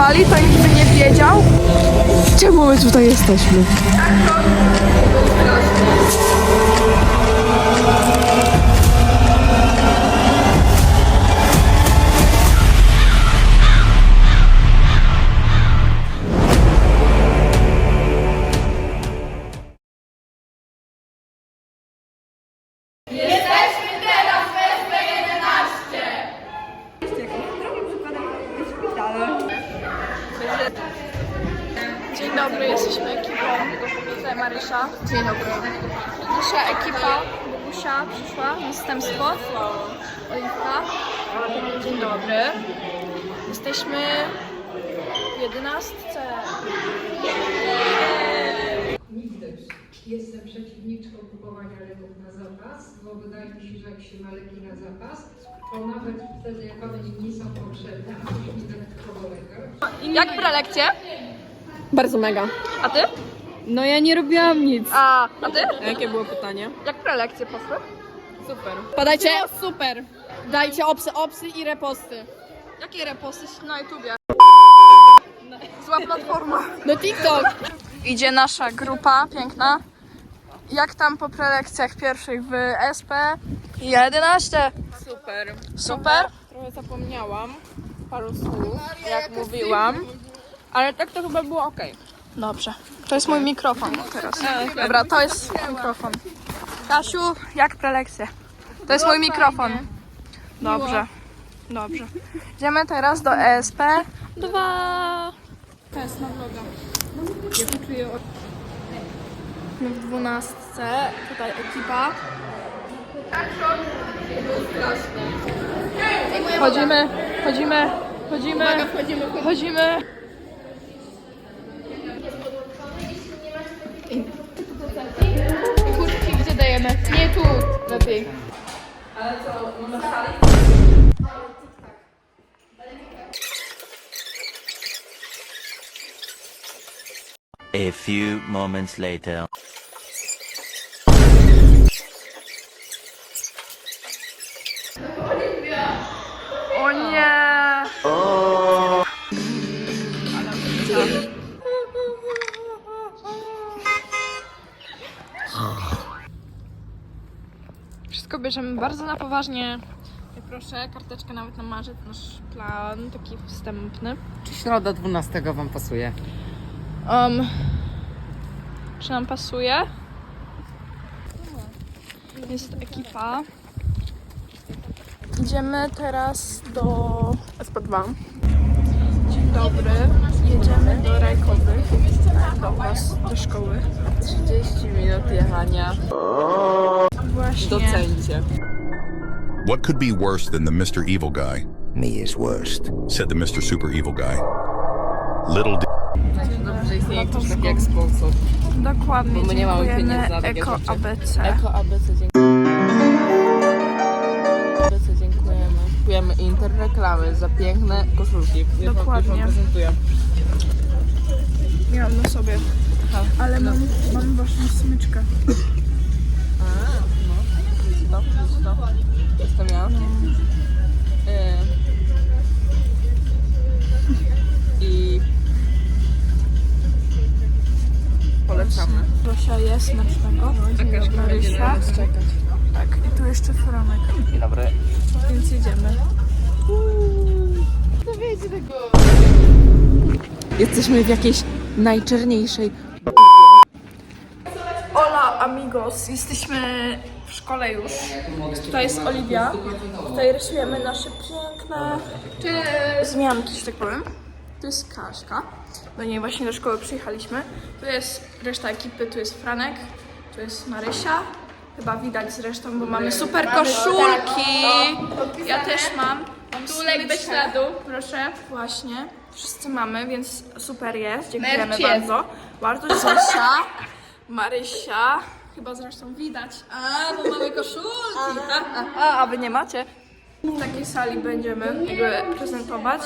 przygotowali, to nikt by nie wiedział. Czemu my tutaj jesteśmy? Dobry, jesteśmy ekipą. Tutaj Marysia. Dzień dobry. Nasza ekipa, Bogusia przyszła, następstwo. Oliwka. Dzień dobry. Jesteśmy w jedenastce. Nigdy jestem przeciwniczką kupowania leków na zapas, bo wydaje mi się, że jak się ma leki na zapas, to nawet wtedy, jak one nie są potrzebne, dodatkowo lekarz, Jak prelekcje? Bardzo mega. A ty? No ja nie robiłam nic. A, a ty? A jakie było pytanie? Jak prelekcje poszły? Super. Podajcie super. Dajcie obsy, obsy i reposty. Jakie reposty na YouTubie? Zła platforma. No TikTok. Idzie nasza grupa piękna. Jak tam po prelekcjach pierwszych w SP? 11. Super. Super. Trochę zapomniałam paru słów, jak mówiłam. Ale tak to chyba było ok. Dobrze. To jest mój mikrofon teraz. Dobra, to jest mikrofon. Kasiu, jak prelekcje? To jest mój mikrofon. Dobrze. Dobrze. Idziemy teraz do ESP 2. To jest na vloga. My w dwunastce. Tutaj ekipa. Chodzimy, chodzimy, chodzimy, chodzimy. Lepiej. A few moments later. O nie! Bierzemy bardzo na poważnie. Ja proszę, karteczkę nawet na marzec, nasz plan taki wstępny. Czy środa 12 Wam pasuje? Um, czy nam pasuje? Jest ekipa. Idziemy teraz do SP2. Dzień dobry. Jedziemy do Rajkowych. Do was, do szkoły. 30 minut jechania. Właśnie. Docencie. What could be worse than the Mr. Evil Guy? Me is worst. Said the Mr. Super Evil Guy. Little d- Dobrze istnieje ktoś taki jak sponsor. Dokładnie. Bo my nie mamy dziękujemy pieniędzy na takie Eko rzeczy. ABC. Eko ABC dziękujemy. ABC dziękujemy. Kupujemy Inter reklamy za piękne koszulki. Wam- Dokładnie. Już wam prezentuję. Nie mam na sobie. Ale mam, mam właśnie smyczkę. A, no. Widzisz to? To? Jestem ja. Y. I polecamy. Zosia jest naszego. Marysia. czekać. Tak, i tu jeszcze Franek. Dzień dobry. Więc jedziemy. Jesteśmy w jakiejś najczerniejszej amigos, jesteśmy w szkole już. Tutaj jest Oliwia. Tutaj rysujemy nasze piękne zmianki, że tak powiem. Tu jest Kaśka. Do niej właśnie do szkoły przyjechaliśmy. Tu jest reszta ekipy, tu jest Franek, tu jest Marysia. Chyba widać zresztą, bo mamy super koszulki. Ja też mam. Mam Tulek bez śladu. Proszę. Właśnie. Wszyscy mamy, więc super jest. Dziękujemy bardzo. Bardzo Zosia. Marysia. Chyba zresztą widać. A, bo mamy koszulki. A, a, a wy nie macie. W takiej sali będziemy jakby prezentować.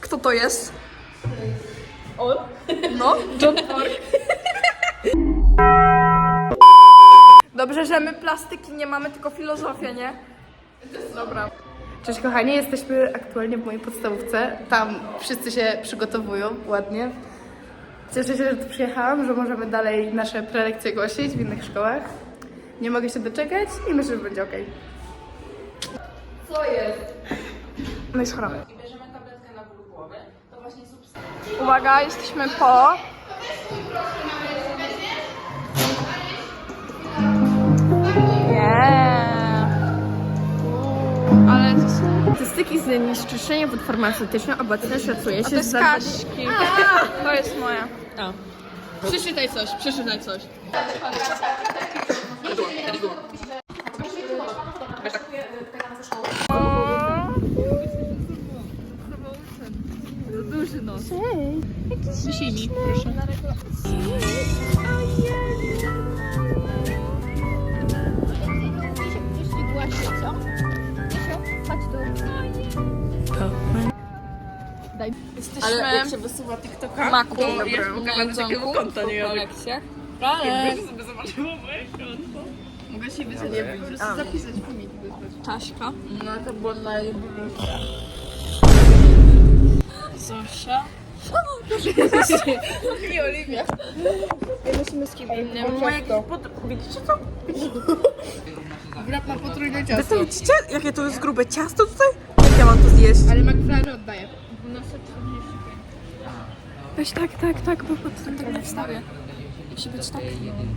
Kto to jest? On? No, John. Dobrze, że my plastyki nie mamy, tylko filozofię, nie? Dobra. Cześć kochani, jesteśmy aktualnie w mojej podstawówce. Tam wszyscy się przygotowują ładnie. Cieszę się, że tu przyjechałam, że możemy dalej nasze prelekcje głosić w innych szkołach. Nie mogę się doczekać i myślę, że będzie ok. No i schoramy. Uwaga, jesteśmy po... Yeah. Z zniszczenia wód farmaceutycznych obecnie szacuje To się jest za... Kaśki. To jest moja. Przeczytaj coś, przeczytaj coś. Jesteśmy wysuwa TikToka, Maku. to ja pokażę takiego konta, nie po wiem. lekcjach. Ale Mogę się wyczytać, po prostu zapisać filmik. Taśka. No to było na Zosia. I Oliwia. Nie wiem, moje pod... Widzicie to? Brat ma potrójne ciasto. Wy to widzicie, jakie to jest grube ciasto tutaj? Jak ja mam to zjeść? Ale McFlurry oddaję. Weź tak, tak, tak, bo potem tak nie wstawię. Musi być tak.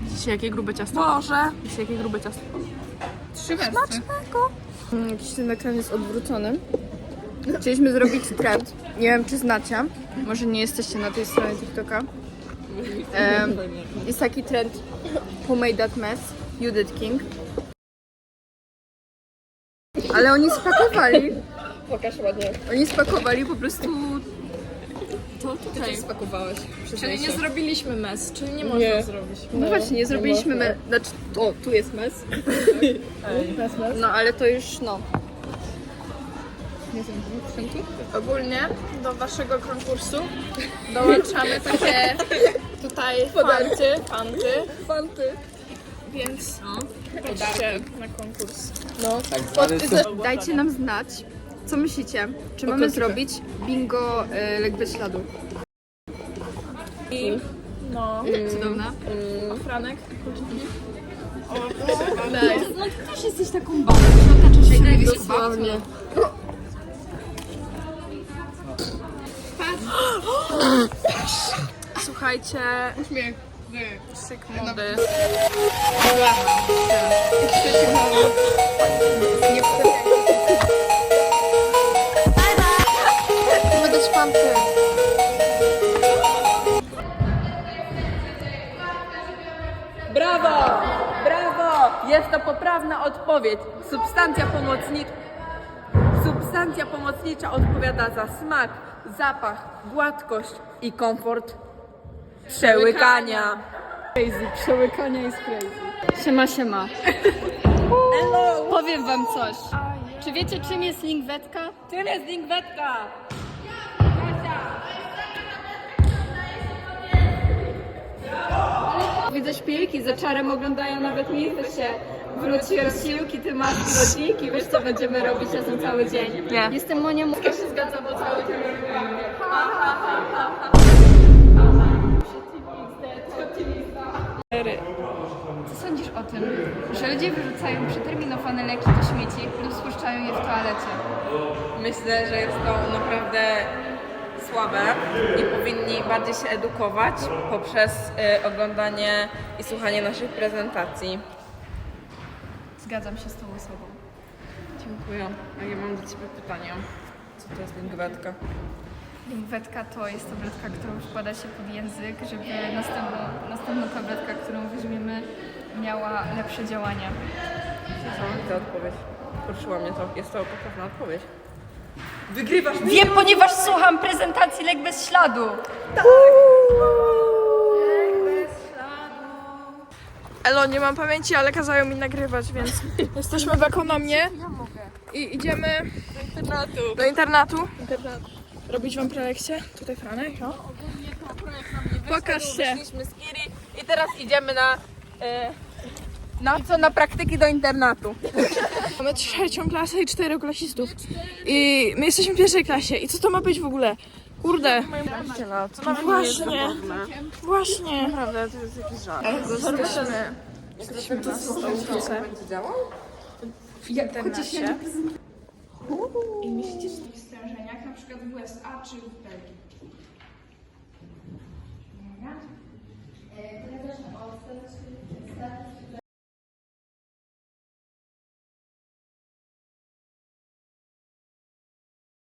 Widzicie, jakie grube ciasto? Boże. Widzicie, jakie grube ciasto? Trzy wersy. Jakiś ten ekran jest odwrócony. Chcieliśmy zrobić trend. Nie wiem, czy znacie. Może nie jesteście na tej stronie TikToka. Em, jest taki trend Who made that mess? You did King. Ale oni spakowali. Pokaż ładnie. Oni spakowali po prostu. To tutaj. spakowałeś. Czyli nie zrobiliśmy mes, czyli nie można zrobić. No właśnie, nie zrobiliśmy me... Znaczy, o, tu jest mes. No, ale to już, no. Nie? Ogólnie do waszego konkursu dołączamy takie tutaj fanty, fanty, fanty. Więc chodźcie na konkurs. Dajcie nam znać, co myślicie. Czy mamy zrobić bingo y, lek bez śladu? No, Cudowna. Franek. Dosłownie. Słuchajcie, Uśmiech. Syk mody. Mamy dać fanty. Brawo! Brawo! Jest to poprawna odpowiedź. Substancja pomocnicza. Substancja pomocnicza odpowiada za smak, zapach, gładkość i komfort przełykania. Crazy, przełykania jest crazy. Siema, siema. Powiem wam coś. Czy wiecie, czym jest lingwetka? Czym jest lingwetka? Widzę szpilki, za czarem oglądają nawet mnie, się wróci rozsiłki, ty masz rodzinki, wiesz co będziemy robić razem cały dzień. Nie. Jestem Monia Muska, się zgadza, bo cały dzień robimy. Co sądzisz o tym, że ludzie wyrzucają przeterminowane leki do śmieci lub spuszczają je w toalecie? Myślę, że jest to naprawdę słabe i powinni bardziej się edukować poprzez y, oglądanie i słuchanie naszych prezentacji. Zgadzam się z tą osobą. Dziękuję. A ja mam do Ciebie pytanie. Co to jest lingwetka? Lingwetka to jest tabletka, którą wkłada się pod język, żeby następną, następna tabletka, którą weźmiemy, miała lepsze działanie. Niesamowita odpowiedź. Poruszyła mnie to. Jest to poprawna odpowiedź. Wygrywasz Wiem, ponieważ słucham prezentacji Lek bez śladu. Elo, nie mam pamięci, ale kazają mi nagrywać, więc jesteśmy w ekonomie i idziemy internatu. do internatu. Robić wam prelekcję? Tutaj Franek, no. Pokaż się. Z Kiri i teraz idziemy na... E, Na co? Na praktyki do internatu. Mamy trzecią klasę i czteroklasistów. I my jesteśmy w pierwszej klasie. I co to ma być w ogóle? Kurde. Co nawet Właśnie. Właśnie. Naprawdę, to jest jakiś żart. Jesteśmy, na stołówce w internecie. I myślicie, że w takich stężeniach, na przykład w USA czy w Belgii.